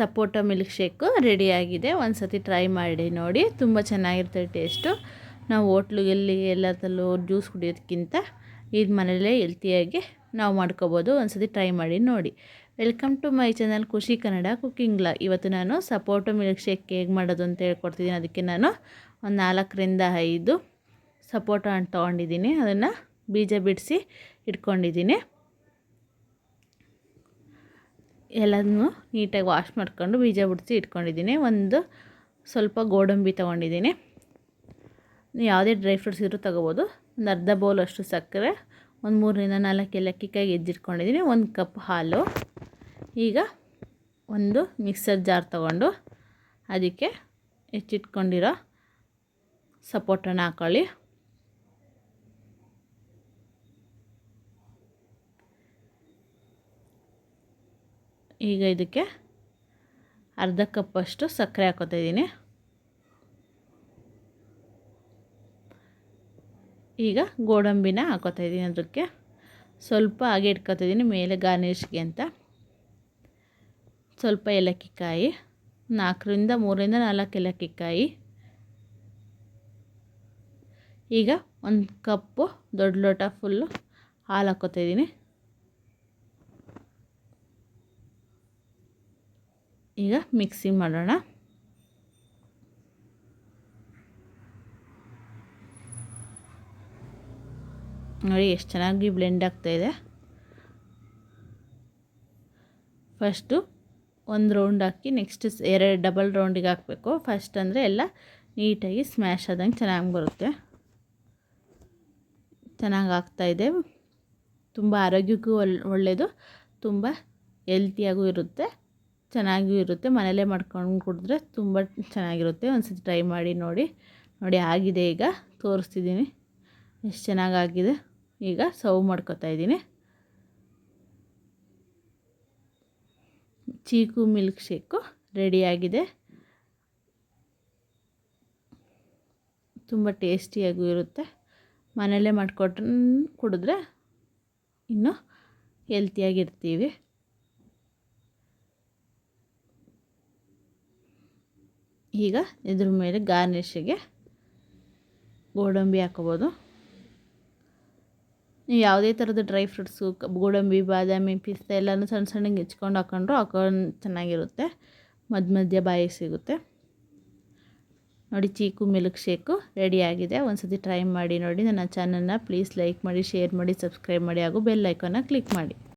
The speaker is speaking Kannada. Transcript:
ಸಪೋಟ ಮಿಲ್ಕ್ ಶೇಕು ರೆಡಿಯಾಗಿದೆ. ಒಂದು ಸತಿ ಟ್ರೈ ಮಾಡಿ ನೋಡಿ. ತುಂಬ ಚೆನ್ನಾಗಿರ್ತದೆ ಟೇಸ್ಟು. ನಾವು ಹೋಟ್ಲುಗಳಲ್ಲಿ ಎಲ್ಲದರಲ್ಲೂ ಜ್ಯೂಸ್ ಕುಡಿಯೋದಕ್ಕಿಂತ ಇದು ಮನೆಯಲ್ಲೇ ಹೆಲ್ತಿಯಾಗಿ ನಾವು ಮಾಡ್ಕೋಬೋದು. ಒಂದು ಸತಿ ಟ್ರೈ ಮಾಡಿ ನೋಡಿ. ವೆಲ್ಕಮ್ ಟು ಮೈ ಚಾನಲ್ ಖುಷಿ ಕನ್ನಡ ಕುಕ್ಕಿಂಗ್ ಲಾ. ಇವತ್ತು ನಾನು ಸಪೋಟೊ ಮಿಲ್ಕ್ ಶೇಕ್ ಹೇಗೆ ಮಾಡೋದು ಅಂತ ಹೇಳ್ಕೊಡ್ತಿದ್ದೀನಿ. ಅದಕ್ಕೆ ನಾನು ಒಂದು ನಾಲ್ಕರಿಂದ ಐದು ಸಪೋಟ ಹಣ್ಣು ತೊಗೊಂಡಿದ್ದೀನಿ. ಅದನ್ನು ಬೀಜ ಬಿಡಿಸಿ ಇಟ್ಕೊಂಡಿದ್ದೀನಿ. ಎಲ್ಲನೂ ನೀಟಾಗಿ ವಾಶ್ ಮಾಡ್ಕೊಂಡು ಬೀಜ ಬಿಡಿಸಿ ಇಟ್ಕೊಂಡಿದ್ದೀನಿ. ಒಂದು ಸ್ವಲ್ಪ ಗೋಡಂಬಿ ತೊಗೊಂಡಿದ್ದೀನಿ. ಯಾವುದೇ ಡ್ರೈ ಫ್ರೂಟ್ಸ್ ಇದ್ರೂ ತೊಗೋಬೋದು. ಒಂದು ಅರ್ಧ ಬೌಲ್ ಅಷ್ಟು ಸಕ್ಕರೆ, ಒಂದು ಮೂರರಿಂದ ನಾಲ್ಕು ಏಲಕ್ಕಿಕಾಯಿ ಎಜ್ಜಿಟ್ಕೊಂಡಿದ್ದೀನಿ. ಒಂದು ಕಪ್ ಹಾಲು. ಈಗ ಒಂದು ಮಿಕ್ಸರ್ ಜಾರ್ ತೊಗೊಂಡು ಅದಕ್ಕೆ ಹೆಚ್ಚಿಟ್ಕೊಂಡಿರೋ ಸಪೋಟನ ಹಾಕೊಳ್ಳಿ. ಈಗ ಇದಕ್ಕೆ ಅರ್ಧ ಕಪ್ಪಷ್ಟು ಸಕ್ಕರೆ ಹಾಕೋತಾ ಇದ್ದೀನಿ. ಈಗ ಗೋಡಂಬಿನ ಹಾಕೋತಾ ಇದ್ದೀನಿ ಅದಕ್ಕೆ ಸ್ವಲ್ಪ ಹಾಗೆ ಇಟ್ಕೋತಿದ್ದೀನಿ ಮೇಲೆ ಗಾರ್ನಿಷ್ಗೆ ಅಂತ. ಸ್ವಲ್ಪ ಏಲಕ್ಕಿಕಾಯಿ, ನಾಲ್ಕರಿಂದ ಮೂರರಿಂದ ನಾಲ್ಕು ಏಲಕ್ಕಿಕಾಯಿ. ಈಗ ಒಂದು ಕಪ್ಪು ದೊಡ್ಡ ಲೋಟ ಫುಲ್ಲು ಹಾಲು ಹಾಕೋತಾ ಈಗ ಮಿಕ್ಸಿ ಮಾಡೋಣ. ನೋಡಿ ಎಷ್ಟು ಚೆನ್ನಾಗಿ ಬ್ಲೆಂಡ್ ಆಗ್ತಾಯಿದೆ ಫಸ್ಟು ಒಂದು ರೌಂಡ್ ಹಾಕಿ ನೆಕ್ಸ್ಟ್ ಎರಡು ಡಬಲ್ ರೌಂಡಿಗೆ ಹಾಕಬೇಕು. ಫಸ್ಟ್ ಅಂದರೆ ಎಲ್ಲ ನೀಟಾಗಿ ಸ್ಮ್ಯಾಶ್ ಆದಂಗೆ ಚೆನ್ನಾಗಿ ಬರುತ್ತೆ. ಚೆನ್ನಾಗಿ ಆಗ್ತಾಯಿದೆ ತುಂಬ ಆರೋಗ್ಯಕ್ಕೂ ಒಳ್ಳೆಯದು ತುಂಬ ಹೆಲ್ತಿಯಾಗೂ ಇರುತ್ತೆ. ಚೆನ್ನಾಗೂ ಇರುತ್ತೆ. ಮನೆಯಲ್ಲೇ ಮಾಡ್ಕೊಂಡು ಕುಡಿದ್ರೆ ತುಂಬ ಚೆನ್ನಾಗಿರುತ್ತೆ. ಒಂದು ಸತಿ ಟ್ರೈ ಮಾಡಿ ನೋಡಿ. ನೋಡಿ ಆಗಿದೆ ಈಗ. ತೋರಿಸ್ತಿದ್ದೀನಿ. ಎಷ್ಟು ಚೆನ್ನಾಗಾಗಿದೆ. ಈಗ ಸರ್ವ್ ಮಾಡ್ಕೊತಾ ಇದ್ದೀನಿ. ಚೀಕು ಮಿಲ್ಕ್ ಶೇಕು ರೆಡಿಯಾಗಿದೆ ತುಂಬ ಟೇಸ್ಟಿಯಾಗೂ ಇರುತ್ತೆ. ಮನೆಯಲ್ಲೇ ಮಾಡಿಕೊಟ್ರೆ ಕುಡಿದ್ರೆ ಇನ್ನೂ ಹೆಲ್ತಿಯಾಗಿರ್ತೀವಿ ಈಗ ಇದ್ರ ಮೇಲೆ ಗಾರ್ನಿಶಿಗೆ ಗೋಡಂಬಿ ಹಾಕೋಬೋದು. ನೀವು ಯಾವುದೇ ಥರದ ಡ್ರೈ ಫ್ರೂಟ್ಸು ಗೋಡಂಬಿ, ಬಾದಾಮಿ, ಪಿಸ್ತಾ ಎಲ್ಲನೂ ಸಣ್ಣ ಸಣ್ಣಗೆ ಹೆಚ್ಕೊಂಡು ಹಾಕೊಂಡ್ರು ಹಾಕೊಂಡು ಚೆನ್ನಾಗಿರುತ್ತೆ. ಮಧ್ಯ ಮಧ್ಯ ಬಾಯಿಗೆ ಸಿಗುತ್ತೆ. ನೋಡಿ ಚೀಕು ಮಿಲ್ಕ್ ಶೇಕು ರೆಡಿಯಾಗಿದೆ ಒಂದು ಸತಿ ಟ್ರೈ ಮಾಡಿ ನೋಡಿ ನನ್ನ ಚಾನಲ್ನ ಪ್ಲೀಸ್ ಲೈಕ್ ಮಾಡಿ ಶೇರ್ ಮಾಡಿ ಸಬ್ಸ್ಕ್ರೈಬ್ ಮಾಡಿ ಹಾಗೂ ಬೆಲ್ ಐಕಾನ ಕ್ಲಿಕ್ ಮಾಡಿ.